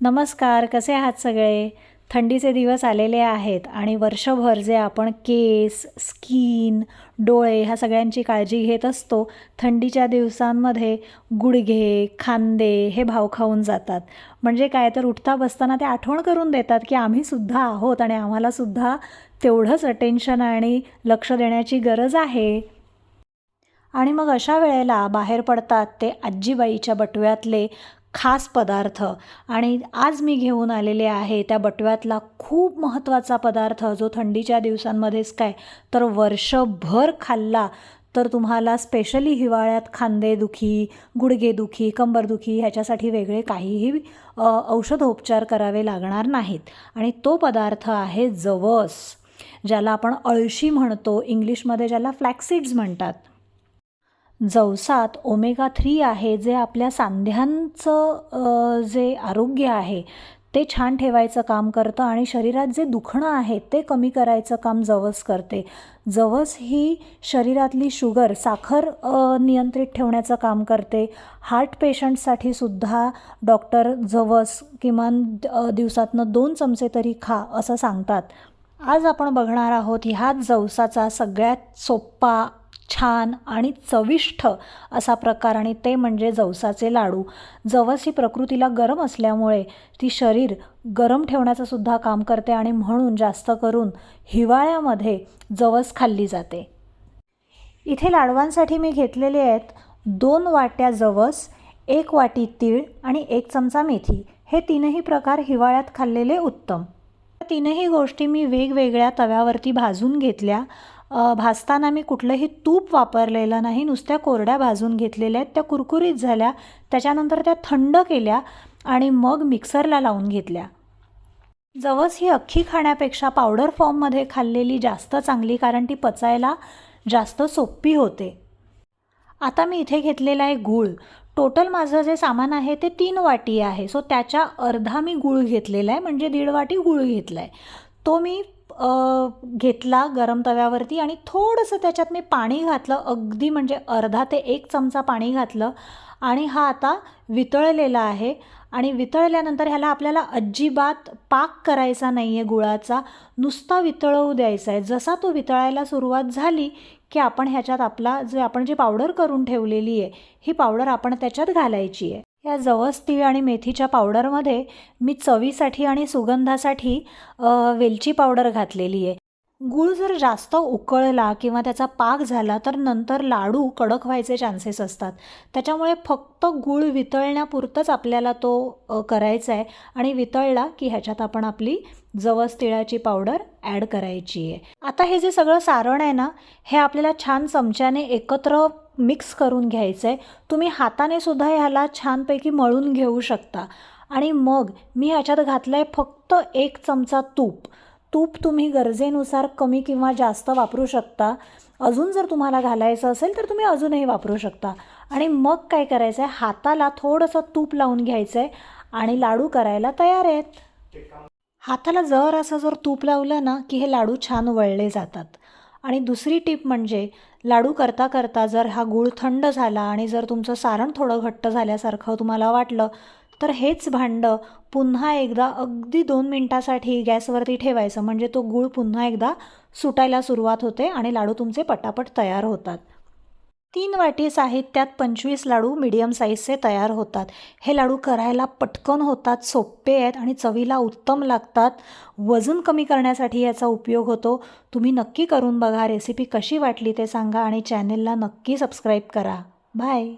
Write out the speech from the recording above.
नमस्कार कसे आहात सगळे? थंडीचे दिवस आलेले आहेत आणि वर्षभर जे आपण केस स्किन डोळे ह्या सगळ्यांची काळजी घेत असतो थंडीच्या दिवसांमध्ये गुडघे खांदे हे भाव खाऊन जातात. म्हणजे काय तर उठता बसताना ते आठवण करून देतात की आम्हीसुद्धा आहोत आणि आम्हालासुद्धा तेवढंच अटेन्शन आणि लक्ष देण्याची गरज आहे. आणि मग अशा वेळेला बाहेर पडतात ते आजीबाईच्या बटव्यातले खास पदार्थ. आणि आज मी घेऊन आलेले आहे त्या बटव्यातला खूप महत्त्वाचा पदार्थ जो थंडीच्या दिवसांमध्येच काय? तर वर्षभर खाल्ला. तर तुम्हाला स्पेशली हिवाळ्यात खांदेदुखी गुडघेदुखी कंबरदुखी ह्याच्यासाठी वेगळे काहीही औषधोपचार करावे लागणार नाहीत. आणि तो पदार्थ आहे जवस ज्याला आपण अळशी म्हणतो इंग्लिशमध्ये ज्याला फ्लॅक्सिड्स म्हणतात. जवसात ओमेगा थ्री आहे जे आपल्या सांध्यांचं जे आरोग्य आहे ते छान ठेवायचं काम करतं आणि शरीरात जे दुखणं आहे ते कमी करायचं काम जवस करते. जवस ही शरीरातली शुगर साखर नियंत्रित ठेवण्याचं काम करते. हार्ट पेशंटसाठी सुद्धा डॉक्टर जवस किमान दिवसातनं दोन चमचे तरी खा असं सांगतात. आज आपण बघणार आहोत ह्याच जवसाचा सगळ्यात सोप्पा छान आणि चविष्ट असा प्रकार आणि ते म्हणजे जवसाचे लाडू. जवस ही प्रकृतीला गरम असल्यामुळे ती शरीर गरम ठेवण्याचं सुद्धा काम करते आणि म्हणून जास्त करून हिवाळ्यामध्ये जवस खाल्ली जाते. इथे लाडवांसाठी मी घेतलेले आहेत दोन वाट्या जवस एक वाटी तीळ आणि एक चमचा मेथी. हे तीनही प्रकार हिवाळ्यात खाल्लेले उत्तम. तीनही गोष्टी मी वेगवेगळ्या तव्यावरती भाजून घेतल्या. भाजताना मी कुठलंही तूप वापरलेलं नाही. नुसत्या कोरड्या भाजून घेतलेल्या आहेत. त्या कुरकुरीत झाल्या. त्याच्यानंतर त्या थंड केल्या आणि मग मिक्सरला लावून घेतल्या. जवस ही अख्खी खाण्यापेक्षा पावडर फॉर्ममध्ये खाल्लेली जास्त चांगली कारण ती पचायला जास्त सोपी होते. आता मी इथे घेतलेला आहे गूळ. टोटल माझं जे सामान आहे ते तीन वाटी आहे. सो त्याच्या अर्धा मी गूळ घेतलेला आहे. म्हणजे दीड वाटी गूळ घेतला आहे तो मी घेतला गरम तव्यावरती आणि थोडंसं त्याच्यात मी पाणी घातलं. अगदी म्हणजे अर्धा ते एक चमचा पाणी घातलं आणि हा आता वितळलेला आहे. आणि वितळल्यानंतर ह्याला आपल्याला अजिबात पाक करायचा नाही आहे गुळाचा. नुसता वितळवू द्यायचा आहे. जसा तो वितळायला सुरुवात झाली की आपण ह्याच्यात आपला जे आपण जी पावडर करून ठेवलेली आहे ही पावडर आपण त्याच्यात घालायची आहे. या जवस तीळ आणि मेथीच्या पावडरमध्ये मी चवीसाठी आणि सुगंधासाठी वेलची पावडर घातलेली आहे. गूळ जर जास्त उकळला किंवा त्याचा पाक झाला तर नंतर लाडू कडक व्हायचे चान्सेस असतात. त्याच्यामुळे फक्त गूळ वितळण्यापुरतंच आपल्याला तो करायचा आहे आणि वितळला की ह्याच्यात आपण आपली जवस तिळाची पावडर ॲड करायची आहे. आता हे जे सगळं सारण आहे ना हे आपल्याला छान चमच्याने एकत्र मिक्स करून घ्यायचं. आहे तुम्ही हाताने सुद्धा ह्याला छानपैकी मळून घेऊ शकता. आणि मग मी ह्याच्यात घातलं आहे फक्त एक चमचा तूप. तूप तुम्ही गरजेनुसार कमी किंवा जास्त वापरू शकता. अजून जर तुम्हाला घालायचं असेल तर तुम्ही अजूनही वापरू शकता. आणि मग काय करायचं आहे हाताला थोडंसं तूप लावून घ्यायचं आहे आणि लाडू करायला तयार आहेत. हाताला जर असं जर तूप लावलं ना की हे लाडू छान वळले जातात. आणि दुसरी टीप म्हणजे लाडू करता करता जर हा गूळ थंड झाला आणि जर तुमचं सारण थोडं घट्ट झाल्यासारखं तुम्हाला वाटलं तर हेच भांडं पुन्हा एकदा अगदी दोन मिनटासाठी गॅसवरती ठेवायचं. म्हणजे तो गूळ पुन्हा एकदा सुटायला सुरुवात होते आणि लाडू तुमचे पटापट तयार होतात. तीन वाटी साहित्यात पंचवीस लाडू मीडियम साईजचे तयार होतात. हे लाडू करायला पटकन होतात सोपे आहेत आणि चवीला उत्तम लागतात. वजन कमी करण्यासाठी याचा उपयोग होतो. तुम्ही नक्की करून बघा. रेसिपी कशी वाटली ते सांगा आणि चॅनेलला नक्की सबस्क्राईब करा. बाय